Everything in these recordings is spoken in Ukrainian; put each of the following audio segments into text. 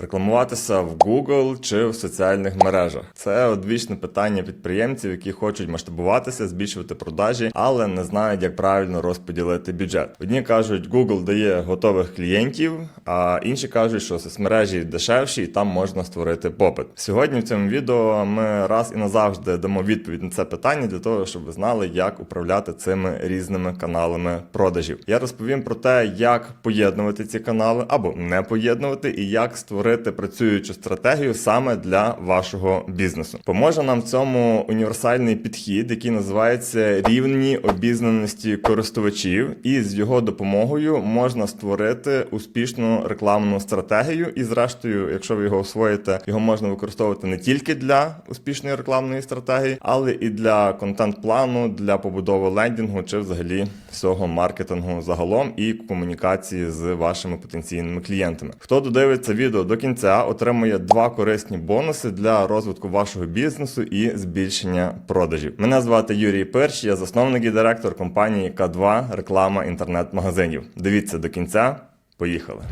Рекламуватися в Google чи в соціальних мережах це одвічне питання підприємців, які хочуть масштабуватися, збільшувати продажі, але не знають, як правильно розподілити бюджет. Одні кажуть, Google дає готових клієнтів, а інші кажуть, що соцмережі дешевші і там можна створити попит. Сьогодні в цьому відео ми раз і назавжди дамо відповідь на це питання для того, щоб ви знали, як управляти цими різними каналами продажів. Я розповім про те, як поєднувати ці канали або не поєднувати, і як створити працюючу стратегію саме для вашого бізнесу. Поможе нам в цьому універсальний підхід, який називається рівні обізнаності користувачів, і з його допомогою можна створити успішну рекламну стратегію. І, зрештою, якщо ви його освоїте, його можна використовувати не тільки для успішної рекламної стратегії, але і для контент-плану, для побудови лендінгу чи взагалі всього маркетингу загалом і комунікації з вашими потенційними клієнтами. Хто додивиться відео до кінця, отримує два корисні бонуси для розвитку вашого бізнесу і збільшення продажів. Мене звати Юрій Перш, я засновник і директор компанії К2 реклама інтернет-магазинів. Дивіться до кінця. Поїхали.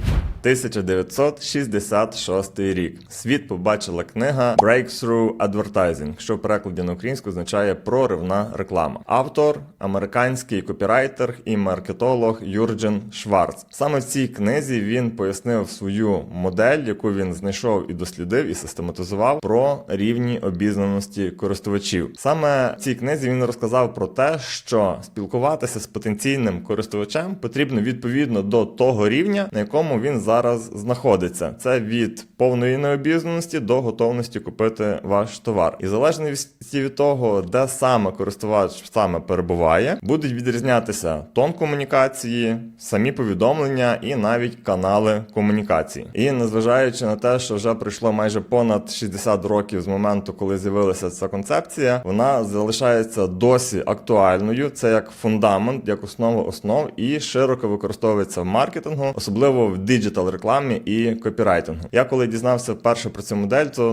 1966 рік. Світ побачила книга Breakthrough Advertising, що в перекладі на українську означає проривна реклама. Автор американський копірайтер і маркетолог Юрджен Шварц. Саме в цій книзі він пояснив свою модель, яку він знайшов і дослідив, і систематизував про рівні обізнаності користувачів. Саме в цій книзі він розказав про те, що спілкуватися з потенційним користувачем потрібно відповідно до того рівня, на якому він зараз знаходиться. Це від повної необізнаності до готовності купити ваш товар. І залежно від того, де саме користувач саме перебуває, будуть відрізнятися тон комунікації, самі повідомлення і навіть канали комунікації. І незважаючи на те, що вже пройшло майже понад 60 років з моменту, коли з'явилася ця концепція, вона залишається досі актуальною. Це як фундамент, як основа основ і широко використовується в маркетингу, особливо в рекламі і копірайтингу. Я коли дізнався вперше про цю модель, то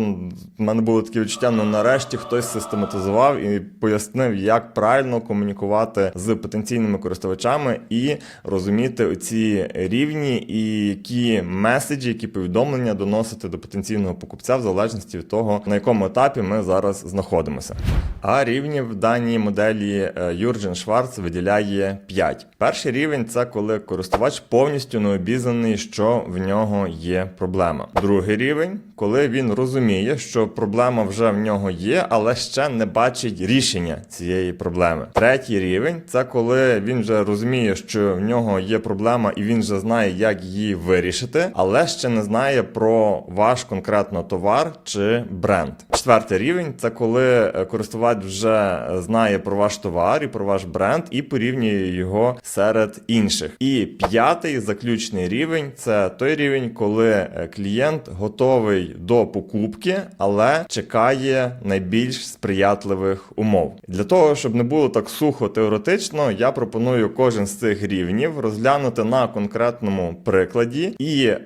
в мене було таке відчуття, ну нарешті хтось систематизував і пояснив, як правильно комунікувати з потенційними користувачами і розуміти оці рівні і які меседжі, які повідомлення доносити до потенційного покупця в залежності від того, на якому етапі ми зараз знаходимося. А рівнів в даній моделі е, Юрджен Шварц виділяє 5. Перший рівень це коли користувач повністю не обізнаний, що в нього є проблема. Другий рівень, коли він розуміє, що проблема вже в нього є, але ще не бачить рішення цієї проблеми. Третій рівень це коли він вже розуміє, що в нього є проблема, і він вже знає, як її вирішити, але ще не знає про ваш конкретно товар чи бренд. Четвертий рівень це коли е, користувач вже знає про ваш товар і про ваш бренд і порівнює його серед інших. І п'ятий заключний рівень це той рівень, коли е, клієнт готовий до покупки, але чекає найбільш сприятливих умов. Для того, щоб не було так сухо теоретично, я пропоную кожен з цих рівнів розглянути на конкретному прикладі і е,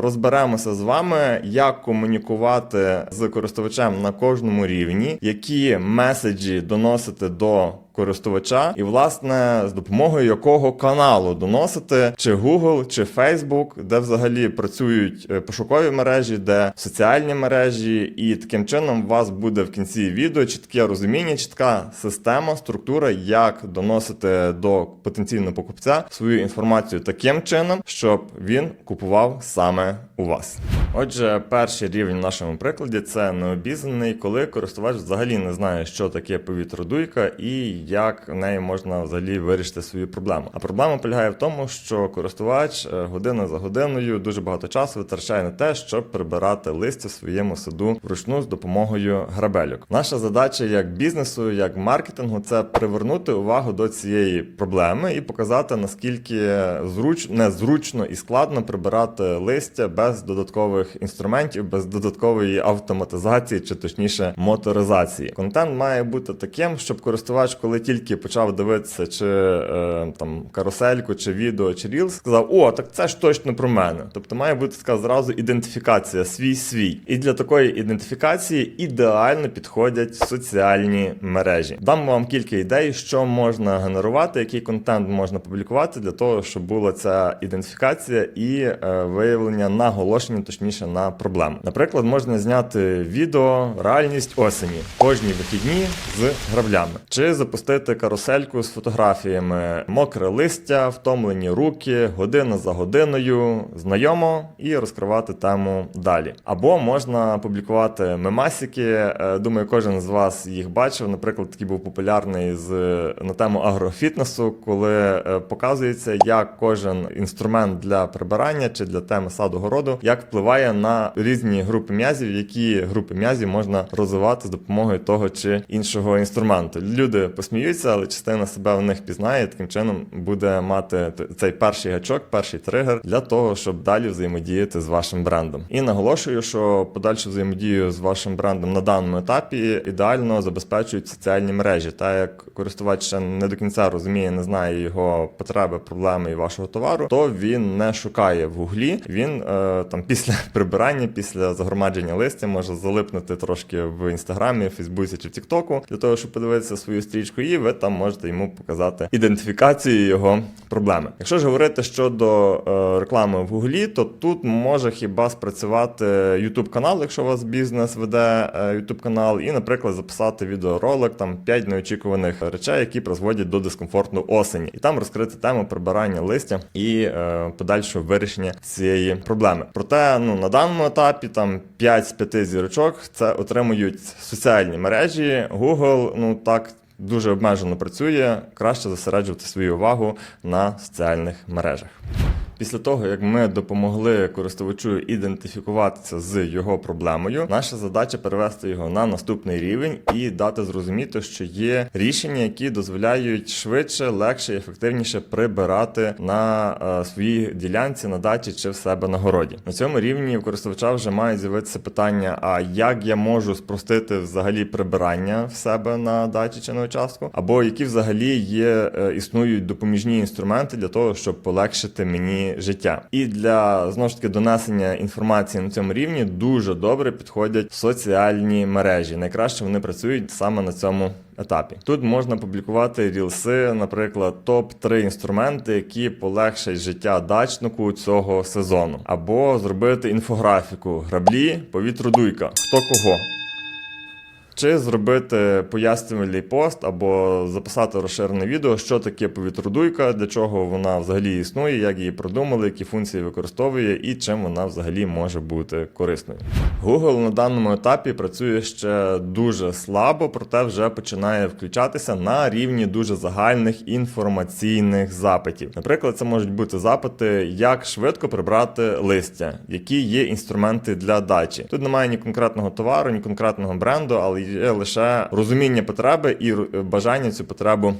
розберемося з вами, як комунікувати з користувачем на кожному рівні, які меседжі доносити до користувача, і власне з допомогою якого каналу доносити чи Google, чи Facebook, де взагалі працюють е, пошукові мережі, де соціальні мережі, і таким чином у вас буде в кінці відео чітке розуміння, чітка система, структура, як доносити до потенційного покупця свою інформацію таким чином, щоб він купував саме у вас. Отже, перший рівень в нашому прикладі це необізнаний, коли користувач взагалі не знає, що таке повітродуйка і як в неї можна взагалі вирішити свою проблему. А проблема полягає в тому, що користувач е, година за годиною дуже багато часу витрачає на те, щоб прибирати листя в своєму саду вручну з допомогою грабельок. Наша задача як бізнесу, як маркетингу, це привернути увагу до цієї проблеми і показати наскільки зруч... незручно і складно прибирати листя без додаткових інструментів, без додаткової автоматизації чи точніше моторизації. Контент має бути таким, щоб користувач, коли тільки почав дивитися чи е, там карусельку, чи відео, чи рілс, сказав: О, так це ж точно про мене. Тобто має бути така зразу ідентифікація, свій свій. І для такої ідентифікації ідеально підходять соціальні мережі. Дам вам кілька ідей, що можна генерувати, який контент можна публікувати для того, щоб була ця ідентифікація і е, виявлення наголошення, точніше на проблему. Наприклад, можна зняти відео реальність осені кожні вихідні з граблями, чи запустити карусельку з фотографіями, мокре листя, втомлені руки, година за годиною, знайомо і розкривати тему далі. Або можна публікувати мемасики. Е, Думаю, кожен з вас їх бачив. Наприклад, такий був популярний з на тему агрофітнесу, коли е, показується, як кожен інструмент для прибирання чи для теми саду городу, як впливає на різні групи м'язів, які групи м'язів можна розвивати з допомогою того чи іншого інструменту. Люди посміються, але частина себе в них пізнає. Таким чином буде мати цей перший гачок, перший тригер для того, щоб далі взаємодіяти з вашим брендом. І наголошую, що подальшу взаємодію з вашим брендом на даному етапі ідеально забезпечують соціальні мережі. Та як користувач ще не до кінця розуміє, не знає його потреби, проблеми і вашого товару, то він не шукає в гуглі. Він е, там після прибирання, після загромадження листя може залипнути трошки в інстаграмі, Фейсбуці чи в Тіктоку для того, щоб подивитися свою стрічку, і ви там можете йому показати ідентифікацію його проблеми. Якщо ж говорити щодо е, реклами в гуглі, то тут може хіба спрацювати YouTube канал, якщо у вас бізнес веде е, YouTube канал, і, наприклад, записати відеоролик там 5 неочікуваних речей, які призводять до дискомфорту осені, і там розкрити тему прибирання листя і е, подальшого вирішення цієї проблеми. Проте, ну на даному етапі там 5 з 5 зірочок це отримують соціальні мережі. Google, ну так. Дуже обмежено працює, краще зосереджувати свою увагу на соціальних мережах. Після того, як ми допомогли користувачу ідентифікуватися з його проблемою, наша задача перевести його на наступний рівень і дати зрозуміти, що є рішення, які дозволяють швидше, легше і ефективніше прибирати на е, своїй ділянці, на дачі чи в себе на городі. На цьому рівні у користувача вже мають з'явитися питання: а як я можу спростити взагалі прибирання в себе на дачі чи на участку, або які взагалі є е, існують допоміжні інструменти для того, щоб полегшити мені життя. І для знову ж таки донесення інформації на цьому рівні дуже добре підходять соціальні мережі. Найкраще вони працюють саме на цьому. Етапі тут можна публікувати рілси, наприклад, топ 3 інструменти, які полегшать життя дачнику цього сезону, або зробити інфографіку граблі, повітродуйка, хто кого. Чи зробити пояснювальний пост або записати розширене відео, що таке повітродуйка, для чого вона взагалі існує, як її придумали, які функції використовує і чим вона взагалі може бути корисною. Google на даному етапі працює ще дуже слабо, проте вже починає включатися на рівні дуже загальних інформаційних запитів. Наприклад, це можуть бути запити, як швидко прибрати листя, які є інструменти для дачі. Тут немає ні конкретного товару, ні конкретного бренду, але є лише розуміння потреби і бажання цю потребу.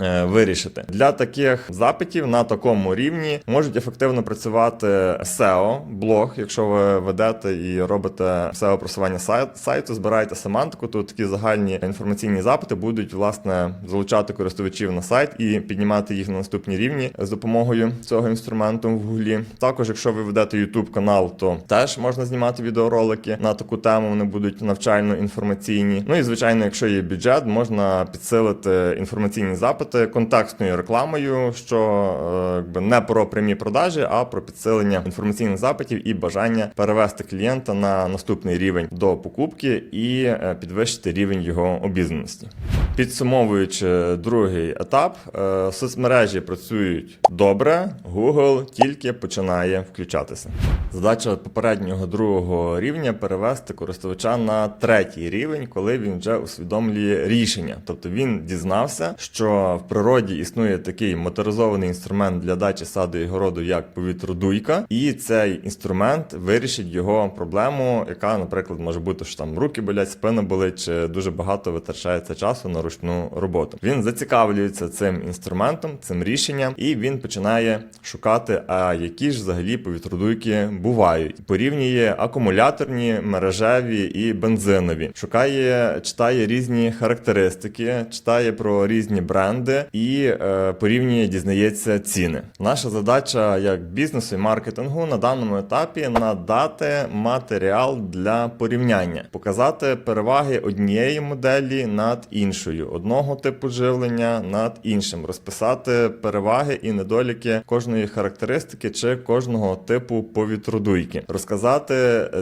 Е, Вирішити для таких запитів на такому рівні можуть ефективно працювати SEO, блог, якщо ви ведете і робите SEO просування сайт, сайту, збираєте семантику, то такі загальні інформаційні запити будуть власне залучати користувачів на сайт і піднімати їх на наступні рівні з допомогою цього інструменту в гуглі. Також, якщо ви ведете YouTube канал, то теж можна знімати відеоролики на таку тему. Вони будуть навчально-інформаційні. Ну і звичайно, якщо є бюджет, можна підсилити інформаційні запити контекстною рекламою, що е, якби не про прямі продажі, а про підсилення інформаційних запитів і бажання перевести клієнта на наступний рівень до покупки і е, підвищити рівень його обізнаності. Підсумовуючи другий етап, е, соцмережі працюють добре, Google тільки починає включатися. Задача попереднього другого рівня перевести користувача на третій рівень, коли він вже усвідомлює рішення. Тобто він дізнався, що в природі існує такий моторизований інструмент для дачі саду і городу, як повітродуйка, і цей інструмент вирішить його проблему, яка, наприклад, може бути, що там руки болять, спина болить, чи дуже багато витрачається часу на на ручну роботу. Він зацікавлюється цим інструментом, цим рішенням, і він починає шукати, а які ж взагалі повітродуйки бувають. Порівнює акумуляторні, мережеві і бензинові. Шукає, читає різні характеристики, читає про різні бренди і е, порівнює, дізнається ціни. Наша задача як бізнесу і маркетингу на даному етапі надати матеріал для порівняння, показати переваги однієї моделі над іншою, одного типу живлення над іншим, розписати переваги і недоліки кожної характеристики чи кожного типу повітродуйки, розказати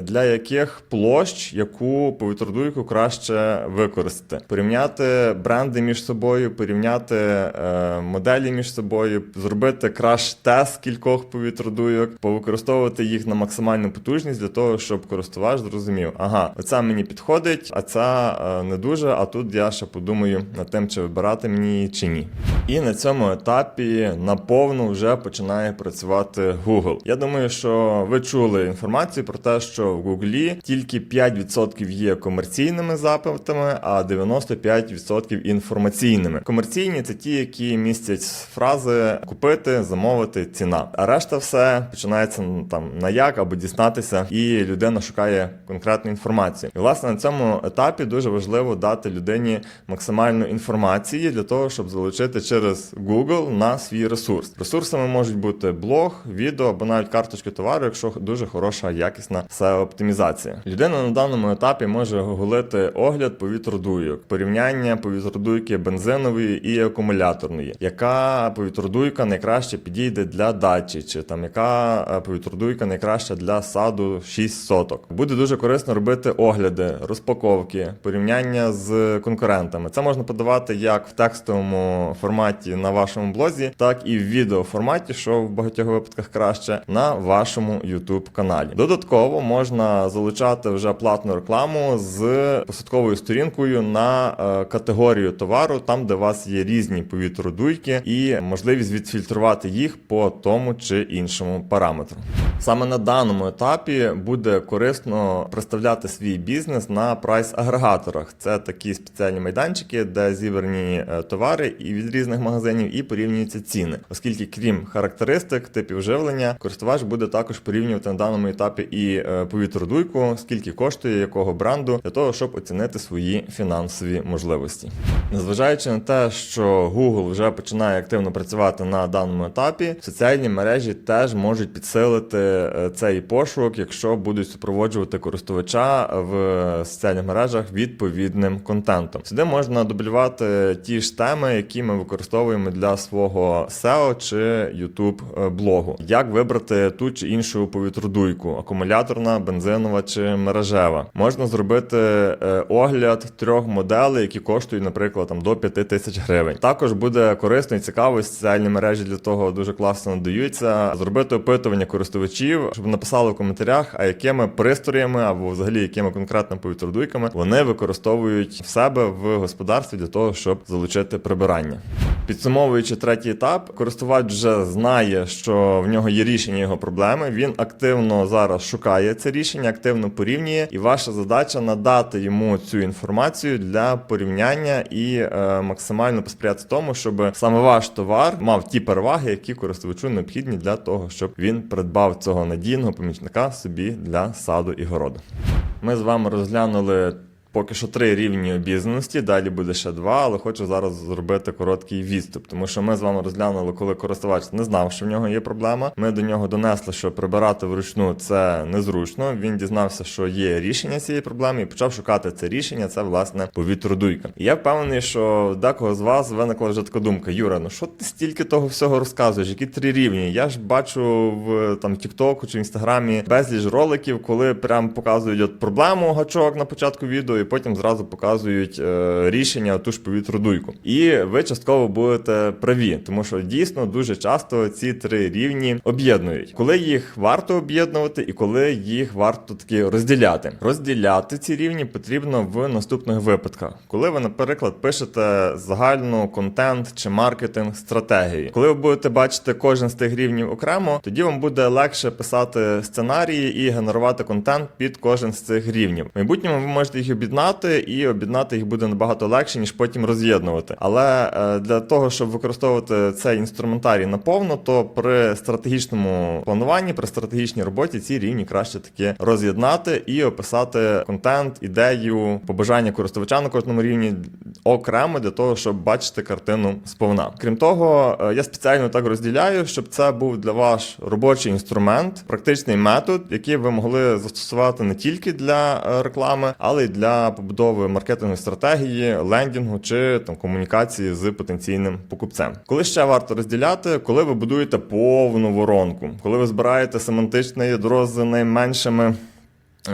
для яких площ яку повітродуйку краще використати, порівняти бренди між собою, порівняти е, моделі між собою, зробити краш-тест кількох повітродуйок, повикористовувати їх на максимальну потужність для того, щоб користувач зрозумів, ага, оця мені підходить, а ця е, не дуже. А тут я ще подумаю над тим, чи вибирати мені чи ні. І на цьому етапі наповну вже починає працювати Google. Я думаю, що ви чули інформацію про те, що в Google тільки 5% є комерційними запитами, а 95% інформаційними. Комерційні це ті, які містять фрази купити, замовити, ціна. А решта все починається ну, там на як або дізнатися, і людина шукає конкретну інформацію. І власне на цьому етапі дуже важливо дати людині максимальну інформації для того, щоб залучити через Google на свій ресурс. Ресурсами можуть бути блог, відео або навіть карточки товару, якщо дуже хороша якісна SEO оптимізація. Людина на даному етапі може гуглити огляд повітродуйок, порівняння повітродуйки бензинової і акумуляторної, яка повітродуйка найкраще підійде для дачі, чи там яка е, повітродуйка найкраща для саду 6 соток. Буде дуже корисно робити огляди, розпаковки, порівняння з конкурентами. Це можна подавати як в текстовому форматі на вашому блозі, так і в відеоформаті, що в багатьох випадках краще на вашому YouTube каналі. Додатково можна залучати вже платну рекламу з посадковою сторінкою на е, категорію товару, там де у вас є різні повітродуйки, і можливість відфільтрувати їх по тому чи іншому параметру. Саме на даному етапі буде корисно представляти свій бізнес на прайс-агрегаторах. Це такі спеціальні майданчики, де зібрані е, товари і від різних магазинів і порівнюються ціни, оскільки крім характеристик, типів живлення, користувач буде також порівнювати на даному етапі і е, повітродуйку, скільки коштує якого бренду, для того, щоб оцінити свої фінансові можливості. Незважаючи на те, що Google вже починає активно працювати на даному етапі, соціальні мережі теж можуть підсилити е, цей пошук, якщо будуть супроводжувати користувача в соціальних мережах відповідним контентом. Сюди можна дублювати ті ж теми, які ми використовуємо для свого SEO чи YouTube блогу. Як вибрати ту чи іншу повітродуйку: акумуляторна, бензинова чи мережева. Можна зробити е, огляд трьох моделей, які коштують, наприклад, там до 5 тисяч гривень. Також буде корисно і цікаво, соціальні мережі для того дуже класно надаються. Зробити опитування користувачів, щоб написали в коментарях, а якими пристроями або взагалі якими конкретно повітродуйками вони використовують в себе в господарстві для того, щоб залучити прибирання. Підсумовуючи третій етап, користувач вже знає, що в нього є рішення його проблеми. Він активно зараз шукає це рішення, активно порівнює, і ваша задача надати йому цю інформацію для порівняння і е, максимально посприяти тому, щоб саме ваш товар мав ті переваги, які користувачу необхідні для того, щоб він придбав цього надійного помічника собі для саду і городу. Ми з вами розглянули поки що три рівні обізнаності, далі буде ще два, але хочу зараз зробити короткий відступ, тому що ми з вами розглянули, коли користувач не знав, що в нього є проблема. Ми до нього донесли, що прибирати вручну це незручно. Він дізнався, що є рішення цієї проблеми, і почав шукати це рішення. Це власне повітродуйка. І я впевнений, що декого з вас виникла вже така думка: Юра, ну що ти стільки того всього розказуєш? Які три рівні? Я ж бачу в там Тіктоку чи в інстаграмі безліч роликів, коли прям показують от проблему гачок на початку відео, і потім зразу показують е, рішення ту ж повітродуйку. І ви частково будете праві, тому що дійсно дуже часто ці три рівні об'єднують, коли їх варто об'єднувати, і коли їх варто таки розділяти. Розділяти ці рівні потрібно в наступних випадках, коли ви, наприклад, пишете загальну контент чи маркетинг стратегії. Коли ви будете бачити кожен з тих рівнів окремо, тоді вам буде легше писати сценарії і генерувати контент під кожен з цих рівнів. В майбутньому ви можете їх об'єднати об'єднати, і об'єднати їх буде набагато легше, ніж потім роз'єднувати. Але е, для того, щоб використовувати цей інструментарій наповно, то при стратегічному плануванні, при стратегічній роботі ці рівні краще таки роз'єднати і описати контент, ідею, побажання користувача на кожному рівні окремо для того, щоб бачити картину сповна. Крім того, е, я спеціально так розділяю, щоб це був для вас робочий інструмент, практичний метод, який ви могли застосувати не тільки для е, реклами, але й для побудови маркетингової стратегії, лендінгу чи там комунікації з потенційним покупцем. Коли ще варто розділяти, коли ви будуєте повну воронку, коли ви збираєте семантичне ядро з найменшими.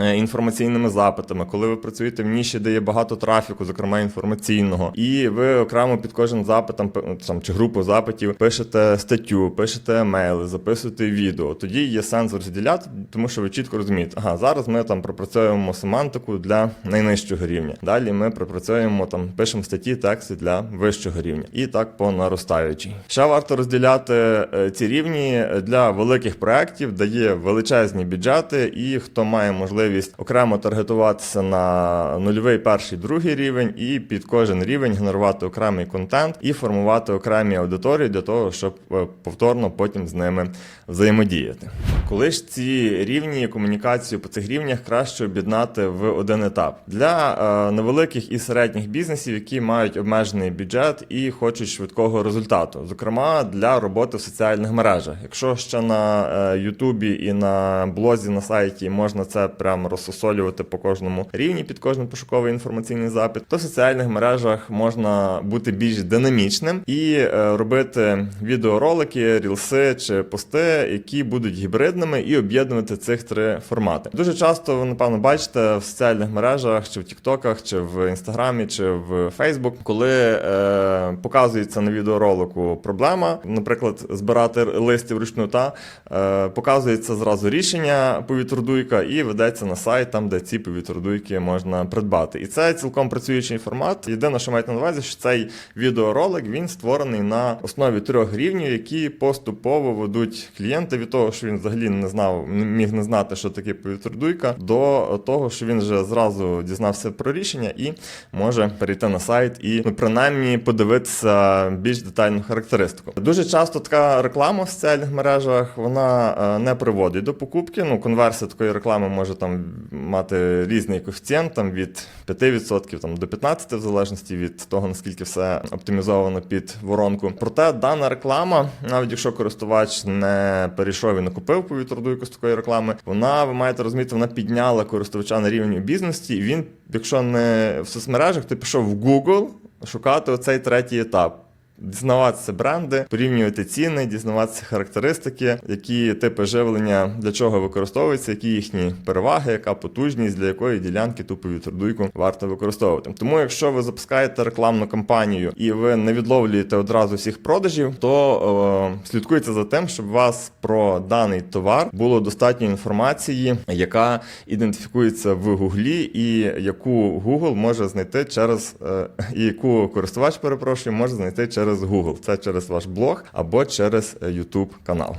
Е, Інформаційними запитами, коли ви працюєте в ніші, де є багато трафіку, зокрема інформаційного, і ви окремо під кожен запит там, чи групу запитів пишете статтю, пишете емейли, записуєте відео. Тоді є сенс розділяти, тому що ви чітко розумієте, ага, зараз ми там пропрацьовуємо семантику для найнижчого рівня. Далі ми пропрацьовуємо там, пишемо статті, тексти для вищого рівня, і так по наростаючій. Ще варто розділяти е, ці рівні для великих проєктів, де є величезні бюджети, і хто має можливість окремо таргетуватися на нульовий, перший, другий рівень, і під кожен рівень генерувати окремий контент і формувати окремі аудиторії для того, щоб е, повторно потім з ними взаємодіяти. Коли ж ці рівні комунікацію по цих рівнях краще об'єднати в один етап для е, невеликих і середніх бізнесів, які мають обмежений бюджет і хочуть швидкого результату, зокрема для роботи в соціальних мережах. Якщо ще на е, Ютубі і на блозі на сайті можна це прямо розсосолювати по кожному рівні під кожен пошуковий інформаційний запит, то в соціальних мережах можна бути більш динамічним і е, робити відеоролики, рілси чи пости, які будуть гібридними, і об'єднувати цих три формати. Дуже часто ви напевно бачите в соціальних мережах, чи в Тіктоках, чи в Інстаграмі, чи в Фейсбук, коли е, показується на відеоролику проблема, наприклад, збирати листи вручну та е, показується зразу рішення повітродуйка і ведеться на сайт, там де ці повітродуйки можна придбати. І це цілком працюючий формат. Єдине, що маєте на увазі, що цей відеоролик він створений на основі трьох рівнів, які поступово ведуть клієнта від того, що він взагалі не знав, не міг не знати, що таке повітродуйка, до того, що він вже зразу дізнався про рішення і може перейти на сайт і ну, принаймні подивитися більш детальну характеристику. Дуже часто така реклама в соціальних мережах вона е, не приводить до покупки. Ну, конверсія такої реклами може там мати різний коефіцієнт, там від 5% там, до 15%, в залежності від того, наскільки все оптимізовано під воронку. Проте дана реклама, навіть якщо користувач не перейшов і не купив повітродуйку з такої реклами, вона, ви маєте розуміти, вона підняла користувача на рівень обізності, і він, якщо не в соцмережах, то пішов в Google шукати оцей третій етап. Дізнаватися бренди, порівнювати ціни, дізнаватися характеристики, які типи живлення для чого використовуються, які їхні переваги, яка потужність, для якої ділянки ту повітродуйку варто використовувати. Тому, якщо ви запускаєте рекламну кампанію і ви не відловлюєте одразу всіх продажів, то е, слідкуйте за тим, щоб у вас про даний товар було достатньо інформації, яка ідентифікується в Гуглі, і яку Google може знайти через е, яку користувач перепрошую може знайти через Google. Це через ваш блог або через е, YouTube канал.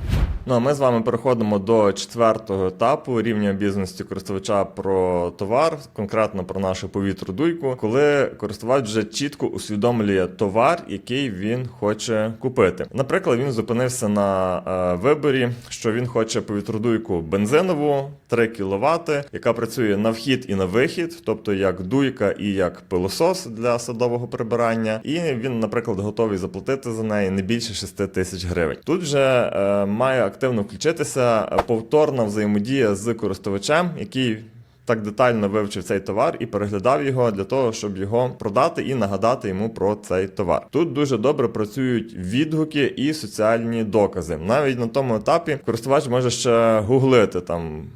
Ну а ми з вами переходимо до четвертого етапу рівня обізнаності користувача про товар, конкретно про нашу повітродуйку, коли користувач вже чітко усвідомлює товар, який він хоче купити. Наприклад, він зупинився на е, виборі, що він хоче повітродуйку бензинову 3 кВт, яка працює на вхід і на вихід, тобто як дуйка і як пилосос для садового прибирання. І він, наприклад, готовий заплатити за неї не більше 6 тисяч гривень. Тут вже е, має активно включитися повторна взаємодія з користувачем, який так детально вивчив цей товар і переглядав його для того, щоб його продати і нагадати йому про цей товар. Тут дуже добре працюють відгуки і соціальні докази. Навіть на тому етапі користувач може ще гуглити там.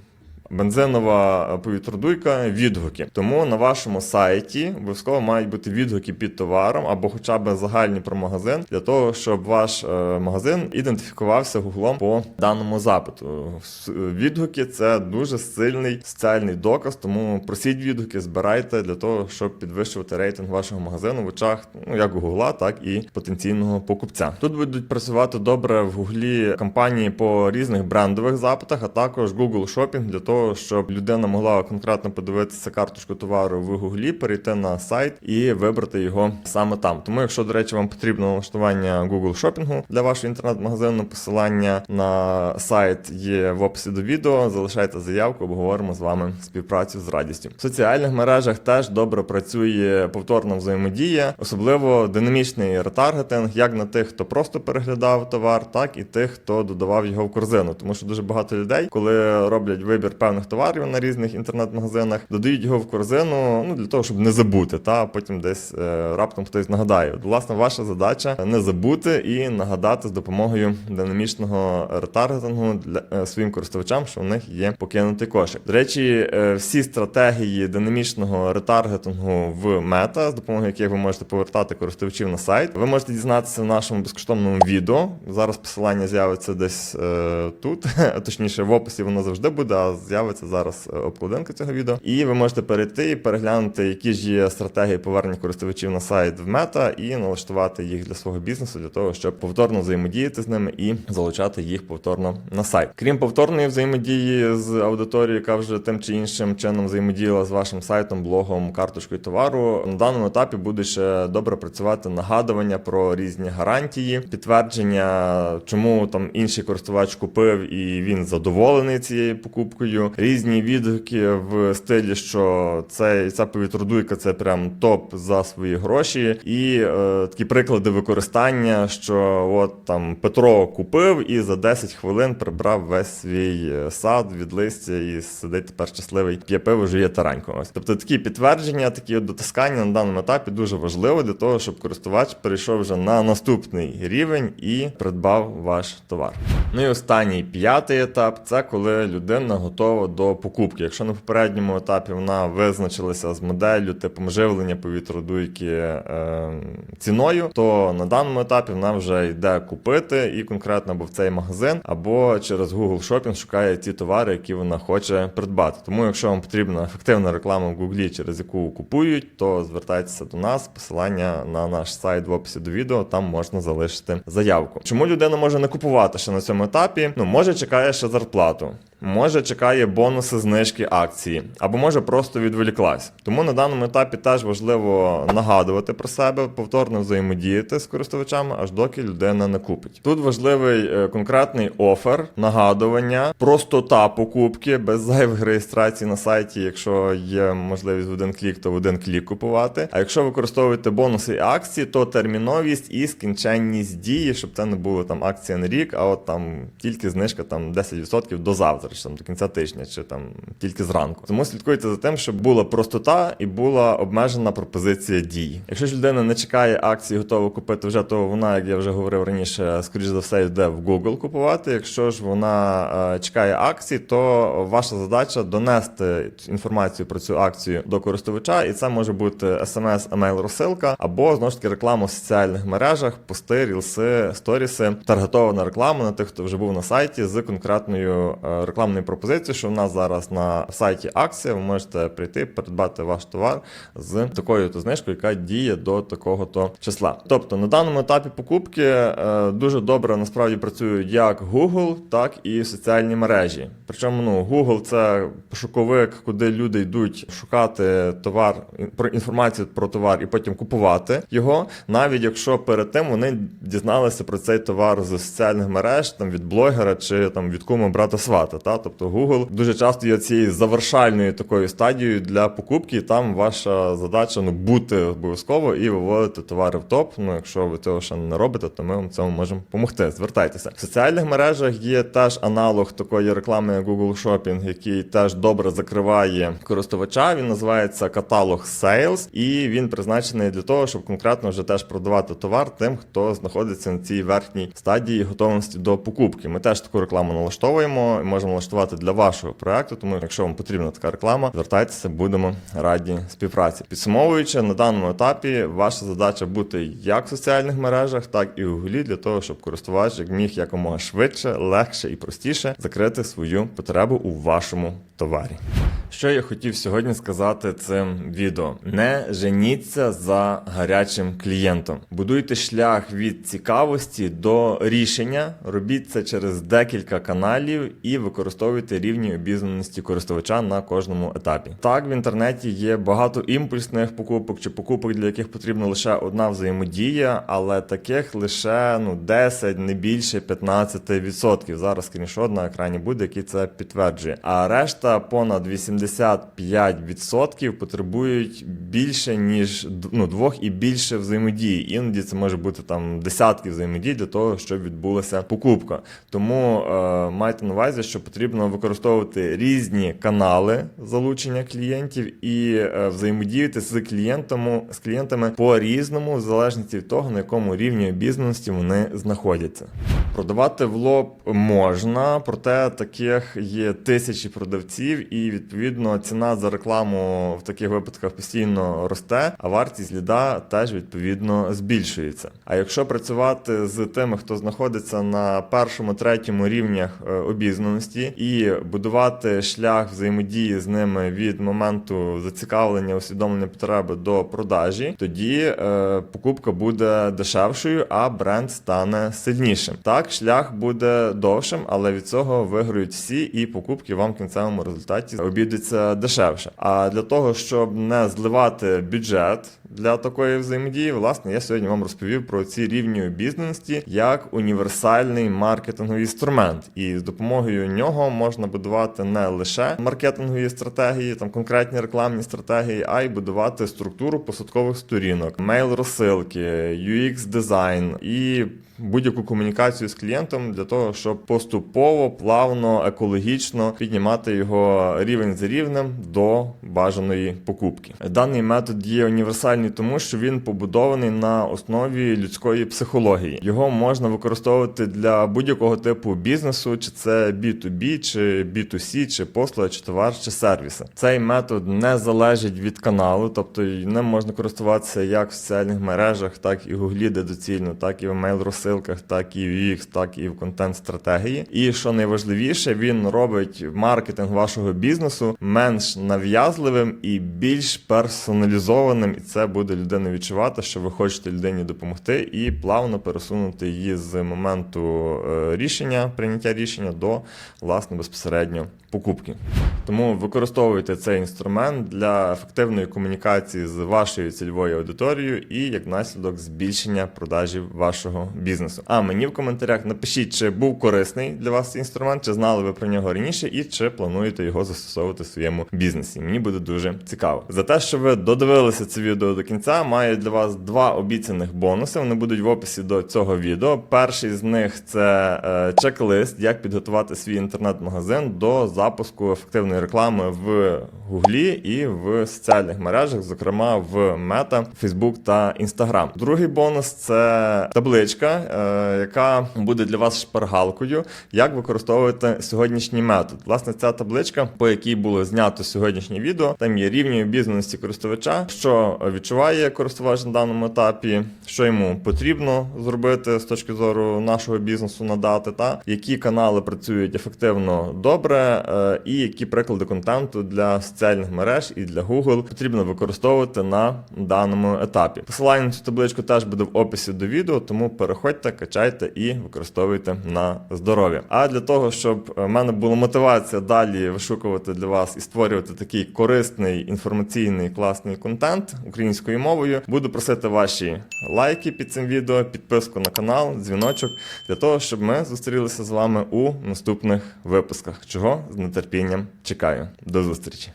Бензинова повітродуйка, відгуки. Тому на вашому сайті обов'язково мають бути відгуки під товаром або хоча б загальні про магазин, для того, щоб ваш е, магазин ідентифікувався гуглом по даному запиту. Відгуки це дуже сильний соціальний доказ, тому просіть відгуки, збирайте для того, щоб підвищувати рейтинг вашого магазину в очах ну як гугла, так і потенційного покупця. Тут будуть працювати добре в гуглі кампанії по різних брендових запитах, а також Google Shopping для того, того, щоб людина могла конкретно подивитися карточку товару в Гуглі, перейти на сайт і вибрати його саме там. Тому, якщо, до речі, вам потрібно налаштування Google шопінгу для вашого інтернет-магазину, посилання на сайт є в описі до відео. Залишайте заявку, обговоримо з вами співпрацю з радістю. В соціальних мережах теж добре працює повторна взаємодія, особливо динамічний ретаргетинг, як на тих, хто просто переглядав товар, так і тих, хто додавав його в корзину. Тому що дуже багато людей, коли роблять вибір певних товарів на різних інтернет-магазинах, додають його в корзину ну для того, щоб не забути, та потім десь е, раптом хтось нагадає. Власне, ваша задача не забути і нагадати з допомогою динамічного ретаргетингу для е, своїм користувачам, що у них є покинутий кошик. До речі, е, всі стратегії динамічного ретаргетингу в мета, з допомогою яких ви можете повертати користувачів на сайт, ви можете дізнатися в нашому безкоштовному відео. Зараз посилання з'явиться десь е, тут, точніше в описі воно завжди буде, а з'явиться зараз е, обкладинка цього відео. І ви можете перейти і переглянути, які ж є стратегії повернення користувачів на сайт в мета, і налаштувати їх для свого бізнесу для того, щоб повторно взаємодіяти з ними і залучати їх повторно на сайт. Крім повторної взаємодії з аудиторією, яка вже тим чи іншим чином взаємодіяла з вашим сайтом, блогом, карточкою товару, на даному етапі буде ще добре працювати нагадування про різні гарантії, підтвердження, чому там інший користувач купив і він задоволений цією покупкою. Різні відгуки в стилі, що це ця повітродуйка це прям топ за свої гроші, і е, такі приклади використання, що от там Петро купив і за 10 хвилин прибрав весь свій е, сад від листя і сидить тепер щасливий, п'є пиво, жує тараньку. Ось тобто такі підтвердження, такі дотискання на даному етапі дуже важливо для того, щоб користувач перейшов вже на наступний рівень і придбав ваш товар. Ну і останній п'ятий етап це коли людина готова до покупки. Якщо на попередньому етапі вона визначилася з моделлю типом живлення повітродуйки е, ціною, то на даному етапі вона вже йде купити і конкретно або в цей магазин, або через Google Shopping шукає ті товари, які вона хоче придбати. Тому, якщо вам потрібна ефективна реклама в Google, через яку купують, то звертайтеся до нас. Посилання на наш сайт в описі до відео, там можна залишити заявку. Чому людина може не купувати ще на цьому етапі? Ну може чекає ще зарплату. Може чекає бонуси, знижки акції, або може просто відволіклась. Тому на даному етапі теж важливо нагадувати про себе, повторно взаємодіяти з користувачами, аж доки людина не купить. Тут важливий е, конкретний офер, нагадування, простота покупки без зайвих реєстрацій на сайті. Якщо є можливість в один клік, то в один клік купувати. А якщо використовуєте бонуси і акції, то терміновість і скінченність дії, щоб це не було там акція на рік, а от там тільки знижка там 10% до завтра, чи там до кінця тижня, чи там тільки зранку. Тому слідкуйте за тим, щоб була простота і була обмежена пропозиція дій. Якщо ж людина не чекає акції, готова купити вже, то вона, як я вже говорив раніше, скоріш за все йде в Google купувати. Якщо ж вона е, чекає акції, то ваша задача донести інформацію про цю акцію до користувача, і це може бути смс, емейл, розсилка, або знову ж таки реклама в соціальних мережах, пости, рілси, сторіси, таргетована реклама на тих, хто вже був на сайті з конкретною е, рекламною пропозицією, що в нас зараз на сайті акція. Ви можете прийти, придбати ваш товар з такою то знижкою, яка діє до такого то числа. Тобто на даному етапі покупки е, дуже добре насправді працюють як Google, так і соціальні мережі. Причому ну Google це пошуковик, куди люди йдуть шукати товар, про інформацію про товар і потім купувати його, навіть якщо перед тим вони дізналися про цей товар з соціальних мереж, там від блогера чи там від кума брата свата. Та тобто Google дуже часто є цією завершальною такою стадією для покупки. Там ваша задача ну бути обов'язково і виводити товари в топ. Ну якщо ви цього ще не робите, то ми вам цьому можемо допомогти. Звертайтеся в соціальних мережах. Є теж аналог такої реклами, Google Shopping, який теж добре закриває користувача. Він називається каталог Sales, і він призначений для того, щоб конкретно вже теж продавати товар тим, хто знаходиться на цій верхній стадії готовності до покупки. Ми теж таку рекламу налаштовуємо і можемо налаштувати для вашого проекту. Тому, якщо вам потрібна така реклама, звертайтеся, будемо раді співпраці. Підсумовуючи на даному етапі, ваша задача бути як в соціальних мережах, так і у гулі, для того, щоб користувач міг якомога швидше, легше і простіше закрити свою потребу у вашому товарі. Що я хотів сьогодні сказати цим відео: не женіться за гарячим клієнтом. Будуйте шлях від цікавості до рішення, робіть це через декілька каналів і використовуйте рівні обізнаності користувача на кожному етапі. Так, в інтернеті є багато імпульсних покупок чи покупок, для яких потрібна лише одна взаємодія, але таких лише ну 10, не більше 15%. Зараз скріншот на екрані буде, який це підтверджує. А решта понад 85% потребують більше ніж ну, двох і більше взаємодії. Іноді це може бути там десятки взаємодій для того, щоб відбулася покупка. Тому е, майте на увазі, що потрібно використовувати різні канали залучення клієнтів і е, взаємодіяти з клієнтами з клієнтами по різному, в залежності від того, на якому рівні обізнаності вони знаходяться. Продавати в лоб можна, проте таких є тисячі продавців, і відповідно ціна за рекламу в таких випадках постійно росте, а вартість ліда теж відповідно збільшується. А якщо працювати з тими, хто знаходиться на першому, третьому рівнях е, обізнаності, і будувати шлях взаємодії з ними від моменту зацікавлення, усвідомлення потреби до продажі, тоді е, покупка буде дешевшою, а бренд стане сильнішим. Так, шлях буде довшим, але від цього виграють всі, і покупки вам в кінцевому результаті обійдуться дешевше. А для того, щоб не зливати бюджет для такої взаємодії, власне, я сьогодні вам розповів про ці рівні обізнаності як універсальний маркетинговий інструмент, і з допомогою нього можна будувати не лише маркетингові стратегії, там конкретні рекламні стратегії, а й будувати структуру посадкових сторінок, мейл розсилки, UX дизайн і будь-яку комунікацію з клієнтом для того, щоб поступово, плавно, екологічно піднімати його рівень за рівнем до бажаної покупки. Даний метод є універсальний, тому що він побудований на основі людської психології. Його можна використовувати для будь-якого типу бізнесу, чи це B2B, чи B2C, чи послуга, чи товар, чи сервіси. Цей метод не залежить від каналу, тобто ним можна користуватися як в соціальних мережах, так і в Гуглі, де доцільно, так і в мейл розсилках, так і в UX, так і в контент-стратегії. І що найважливіше, він робить маркетинг вашого бізнесу менш нав'язливим і більш персоналізованим. І це буде людина відчувати, що ви хочете людині допомогти, і плавно пересунути її з моменту е, рішення, прийняття рішення до власне безпосередньо покупки. Тому використовуйте цей інструмент для ефективної комунікації з вашою цільовою аудиторією і як наслідок збільшення продажів вашого бізнесу. А мені в коментарях напишіть, чи був корисний для вас інструмент, чи знали ви про нього раніше, і чи плануєте його застосовувати в своєму бізнесі. Мені буде дуже цікаво. За те, що ви додивилися це відео до кінця, маю для вас два обіцяних бонуси. Вони будуть в описі до цього відео. Перший з них це е, чек-лист, як підготувати свій інтернет-магазин до запуску ефективної реклами в Гуглі і в соціальних мережах, зокрема в Meta, Facebook та Instagram. Другий бонус це табличка, е, яка буде для вас шпаргалкою, як використовувати сьогоднішній метод. Власне, ця табличка, по якій було знято сьогоднішнє відео, там є рівні обізнаності користувача, що відчуває користувач на даному етапі, що йому потрібно зробити з точки зору нашого бізнесу надати, та які канали працюють ефективно добре, і які приклади контенту для соціальних мереж і для Google потрібно використовувати на даному етапі. Посилання на цю табличку теж буде в описі до відео, тому переходьте, качайте і використовуйте на здоров'я. А для того, щоб в мене була мотивація далі вишукувати для вас і створювати такий корисний інформаційний класний контент українською мовою, буду просити ваші лайки під цим відео, підписку на канал, дзвіночок для того, щоб ми зустрілися з вами у наступних випусках. Чого нетерпінням чекаю. До зустрічі!